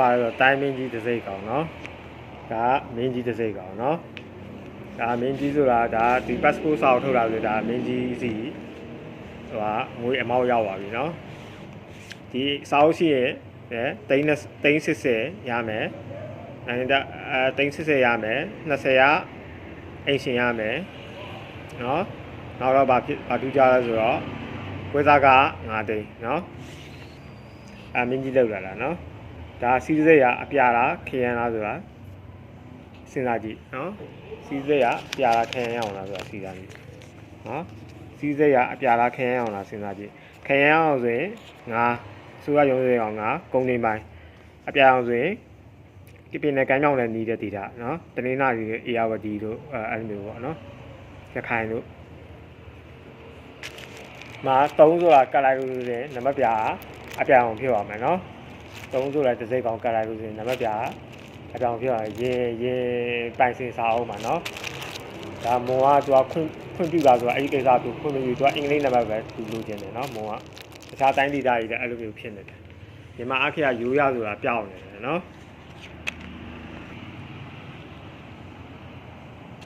ပါတော့တိုင်းမင်းကြီးတစ်စိတ်ကောင်နော်ဒါမင်းကြီးတစ်စိတ်ကောင်နော်ဒါမင်းကြီးဆိုတာဒါဒီ passport စာအုပ်ထုတ်တာဆိုဒါမင်းကြီးစီဟိုကငွေအမောက်ရောက်ပါပြီနော်ဒီစာအုပ်ရှိရင်အဲတိန်းတိန်း80ရမယ်အဲဒါအဲတိန်း80ရမယ်20ရအိမ်ရှင်ရမယ်နော်နောက်တော့ဗာဖြစ်ဗာထူးကြလဲဆိုတော့ဝေသားက9တိန်းနော်အဲမင်းကြီးလောက်လာတာနော် ဒါစီးစိတ်ရအပြာလားခရမ်းလားဆိုတာစဉ်းစားကြည့်နော်စီးစိတ်ရအပြာလားခရမ်းရအောင်လားဆိုတာစဉ်းစားကြည့်နော်စီးစိတ်ရအပြာလားခရမ်းရအောင်လားစဉ်းစားကြည့်ခရမ်းအောင်ဆိုရင်ငါစူရရုံးစိတ်အောင်ငါကုန်းနေပိုင်းအပြာအောင်ဆိုရင်ဒီပင်နဲ့ကမ်းကြောင်းနဲ့နီးတဲ့ဒေတာနော်တနင်္လာရီအေယာဝတီတို့အဲအဲ့လိုမျိုးပေါ့နော်ရခိုင်တို့မှာ3ဆိုတာကတ်လိုက်လို့ဆိုရင်နံပါတ်ပြအပြာအောင်ဖြစ်ပါမယ်နော် 3ဆိုတာတစ်စိတ်ကောင်ကတ်လိုက်လို့ဆိုရင်နံပါတ်ပြအပြာအောင်ဖြစ်ပါရင်ရင်ပိုင်စင်စာအောင်ပါနော်ဒါမွန်ကသူကခွင့်ခွင့်ပြုတာဆိုတာအဲ့ဒီကိစ္စသူခွင့်မပြုသူကအင်္ဂလိပ်နံပါတ်ပဲသူလိုချင်တယ်နော်မွန်ကတခြားတိုင်းဒေသတွေလည်းအဲ့လိုမျိုးဖြစ်နေတယ်ဒီမှာအခရာရိုးရဆိုတာပြောင်းနေတယ်နော်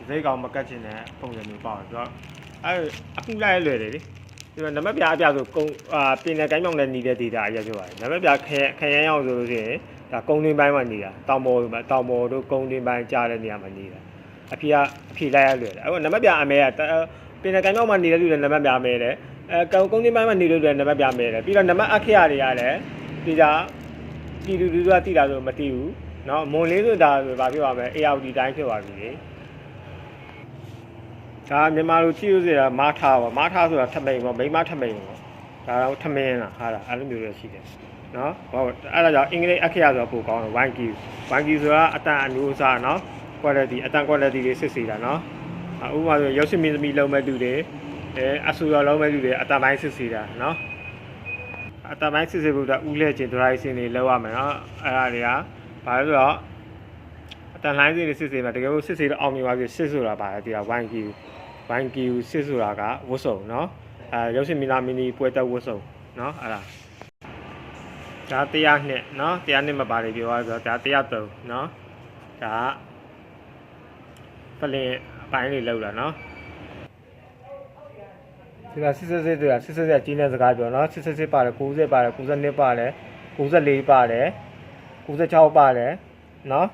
စိတ်ကောင်မကတ်ချင်တဲ့ပုံစံမျိုးပေါ့သူကအဲ့အခုလိုက်လွယ်တယ်လေ ဒီမှာနမပြားအပြဆိုကုံအာပြင်နယ်ကိုင်းမြောင်နဲ့နေတဲ့ဒေတာအရဖြစ်ပါတယ်နမပြားခရခရမ်းရောက်ဆိုလို့ရှိရင်ဒါကုန်းတွင်းပိုင်းမှာနေတာတောင်ပေါ်မှာတောင်ပေါ်တို့ကုန်းတွင်းပိုင်းကြားတဲ့နေရာမှာနေတာအဖေကအဖေလိုက်ရလွယ်တယ်အခုနမပြားအမဲကပြင်နယ်ကိုင်းမြောင်မှာနေတဲ့လူတွေနမပြားမဲတယ်အဲကုန်းကုန်းတွင်းပိုင်းမှာနေလို့လည်းနမပြားမဲတယ်ပြီးတော့နမအခရတွေရတယ်ဒီကတီတူတူကတီတာဆိုမတီဘူးနော်မွန်လေးဆိုတာဆိုဘာဖြစ်ပါမလဲ ARD တိုင်းဖြစ်ပါပြီလေ ဒါမြန်မာလူကြည့်ရစေတာမားထားပါမားထားဆိုတာထမိန်ပေါ့မိမထမိန်ပေါ့ဒါတော့ထမင်းလားဟာလားအဲ့လိုမျိုးတွေရှိတယ်နော်ဟုတ်အဲ့ဒါကြောင့်အင်္ဂလိပ်အခရာဆိုတာပိုကောင်းတယ် 1Q 1Q ဆိုတာအတန်အမျိုးအစားနော် quality အတန် quality တွေစစ်စီတာနော်ဥပမာဆိုရုပ်ရှင်မင်းသမီးလုံးမဲ့လူတွေအဲအဆူရလုံးမဲ့လူတွေအတန်ပိုင်းစစ်စီတာနော်အတန်ပိုင်းစစ်စီဖို့တော့ဥလဲချင်းဒရိုင်စင်တွေလောက်ရမယ်နော်အဲ့ဒါတွေကဘာလို့ဆိုတော့အ တန်လိုင်းစင်တွေစစ်စီမှာတကယ်လို့စစ်စီတော့အောင်မြင်ပါပြီစစ်ဆိုတာပါတယ်ဒီက 1Q 1Q စစ်ဆိုတာကဝတ်စုံနော်အဲရုပ်ရှင်မီလာမီနီပွဲတက်ဝတ်စုံနော်အဲ့ဒါဒါတရားနှစ်နော်တရားနှစ်မပါတယ်ပြောရဆိုတော့ဒါတရားသုံးနော်ဒါဖလင်အပိုင်းလေးလောက်လာနော်ဒီကစစ်စစ်စစ်တွေကစစ်စစ်စစ်ကြီးတဲ့စကားပြောနော်စစ်စစ်စစ်ပါတယ်90ပါတယ်92ပါတယ်94ပါတယ်96ပါတယ်နော်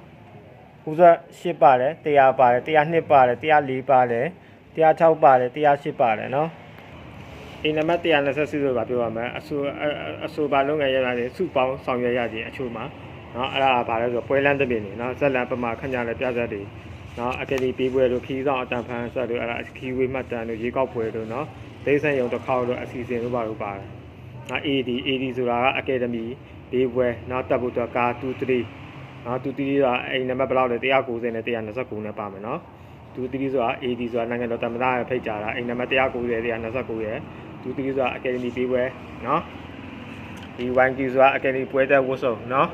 98ပါတယ်100ပါတယ်102ပါတယ်104ပါတယ်106ပါတယ်108ပါတယ်နော်အိမ်နံပါတ်120စုလို့ပြောပါမယ်အဆိုအဆိုပါလုပ်ငန်းရတာတွေစုပေါင်းဆောင်ရွက်ရခြင်းအချို့မှာနော်အဲ့ဒါပါလဲဆိုပွဲလန်းတပင်နေနော်ဇက်လန်ပမာခန့်ကြလဲပြသက်တွေနော်အကယ်ဒီပေးပွဲတို့ခီးဆောင်အတန်ဖန်ဆက်တို့အဲ့ဒါခီးဝေးမှတ်တမ်းတို့ရေကောက်ပွဲတို့နော်ဒိတ်ဆန်ရုံတစ်ခေါက်တို့အစီအစဉ်တို့ပါတို့ပါတယ်နော် AD AD ဆိုတာက Academy ဘေးပွဲနော်တပ်ဖို့တော့ကာ2 3 နော်သူတီးဆိုတာအဲ့နံပါတ်ဘယ်လောက်လဲ190နဲ့129နဲ့ပါမယ်နော်သူတီးဆိုတာ AD ဆိုတာနိုင်ငံတော်တမန်တော်ဖိတ်ကြားတာအဲ့နံပါတ်190 129ရဲ့သူတီးဆိုတာ Academy ပေးပွဲနော်ဒီ 1G ဆိုတာ Academy ပွဲတဲ့ဝတ်စုံနော်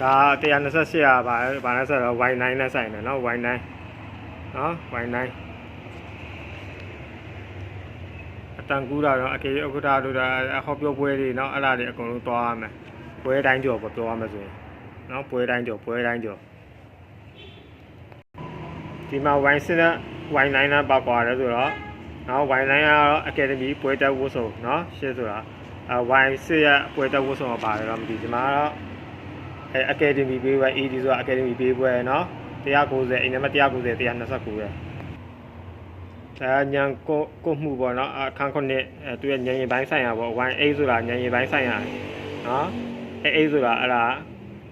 ဒါ128ရာဘာဘာလဲဆိုတော့ Y9 နဲ့ဆိုင်တယ်နော် Y9 နော် Y9 အတန်ကူးတာတော့အကေဥက္ကဋ္ဌတို့ဒါဟောပြောပွဲတွေနော်အဲ့ဒါတွေအကုန်လုံးသွားရမယ် ပွဲတိုင်းကြော်ပေါ့ပြောရမယ်ဆိုရင်နော်ပွဲတိုင်းကြော်ပွဲတိုင်းကြော်ဒီမှာဝိုင်းစစ်တဲ့ဝိုင်းလိုင်းလားပါကွာလဲဆိုတော့နော်ဝိုင်းလိုင်းကတော့အကယ်ဒမီပွဲတက်ဝတ်ဆုံးနော်ရှင်းဆိုတာအဲဝိုင်းစစ်ရပွဲတက်ဝတ်ဆုံးပါတယ်တော့မသိဒီမှာတော့အဲအကယ်ဒမီပေးပွဲ AD ဆိုတာအကယ်ဒမီပေးပွဲနော်190အိမ်နံပါတ်190 129ရဲ့ဒါညံကိုကိုမှုပေါ့နော်အခန်းခုနှစ်သူရဲ့ညံရင်ပိုင်းဆိုင်ရာပေါ့1 A ဆိုတာညံရင်ပိုင်းဆိုင်ရာနော် အဲအဲ့ဆိုတာအဲ့ဒါ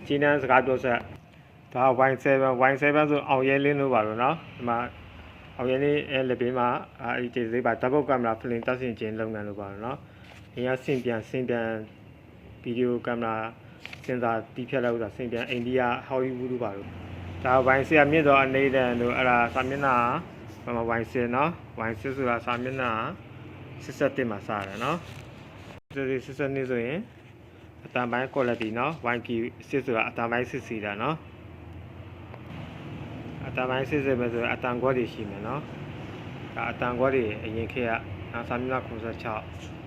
ဂျီနန်စကားပြောဆက်ဒါ Y7 Y7 ဆိုအောင်ရဲလင်းလို့ပါလို့နော်ဒီမှာအောင်ရဲလင်းအဲလက်ပင်းမှာအဲဒီခြေစိပ်ပါ double camera film တက်ဆင်ခြင်းလုပ်ငန်းလို့ပါလို့နော်အရင်ဆင်ပြန်ဆင်ပြန်ဗီဒီယိုကင်မရာစင်စာတီးဖြတ်လိုက်ဥစားဆင်ပြန်အိန္ဒိယဟောလိဝုဒ်တို့ပါလို့ဒါဝိုင်းဆရာမြင့်တော်အနေနဲ့တို့အဲ့ဒါစာမျက်နှာဘာမှဝိုင်းဆင်နော်ဝိုင်းဆင်ဆိုတာစာမျက်နှာ67မှာစရတယ်နော်ဒီ67နှစ်ဆိုရင် အတန်ပိုင်း quality နော် 1Q စစ်ဆိုတာအတန်ပိုင်းစစ်စီတာနော်အတန်ပိုင်းစစ်စစ်ပဲဆိုတော့အတန်ခွက်တွေရှိမယ်နော်ဒါအတန်ခွက်တွေအရင်ခေတ်ကနာဆာမြူလာ96